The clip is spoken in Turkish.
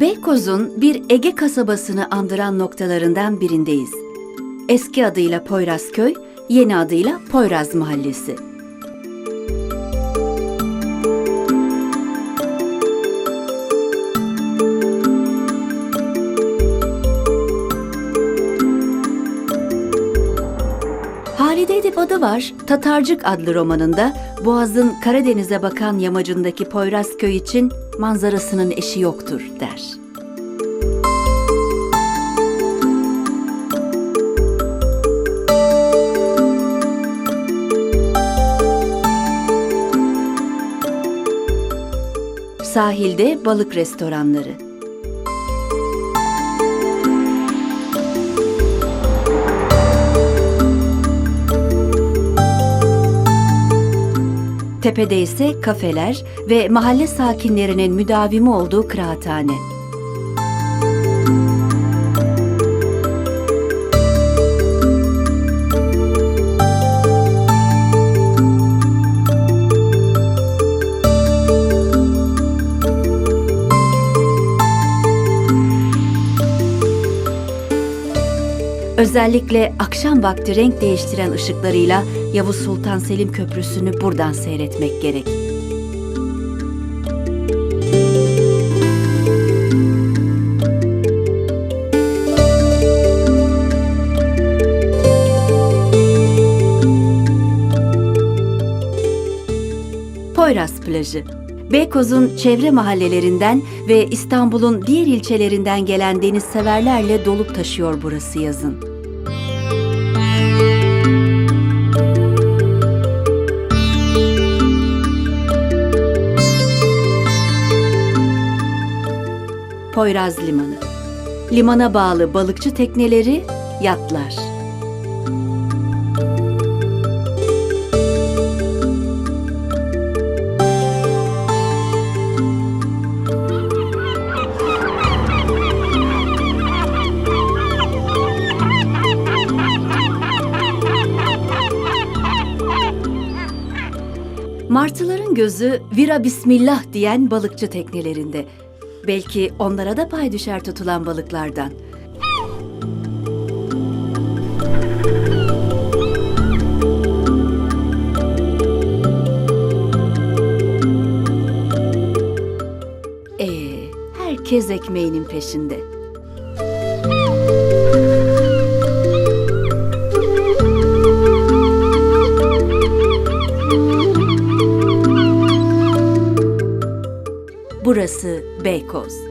Beykoz'un bir Ege kasabasını andıran noktalarından birindeyiz. Eski adıyla Poyrazköy, yeni adıyla Poyraz Mahallesi. Halide Edip adı var, Tatarcık adlı romanında Boğaz'ın Karadeniz'e bakan yamacındaki Poyrazköy için manzarasının eşi yoktur der. Sahilde balık restoranları. Tepede ise kafeler ve mahalle sakinlerinin müdavimi olduğu kıraathane. Özellikle akşam vakti renk değiştiren ışıklarıyla Yavuz Sultan Selim Köprüsü'nü buradan seyretmek gerek. Poyraz Plajı Beykoz'un çevre mahallelerinden ve İstanbul'un diğer ilçelerinden gelen deniz severlerle dolup taşıyor burası yazın. Poyraz Limanı Limana bağlı balıkçı tekneleri, yatlar. Martıların gözü vira bismillah diyen balıkçı teknelerinde. Belki onlara da pay düşer tutulan balıklardan. Ee, herkes ekmeğinin peşinde. Burası Beykoz.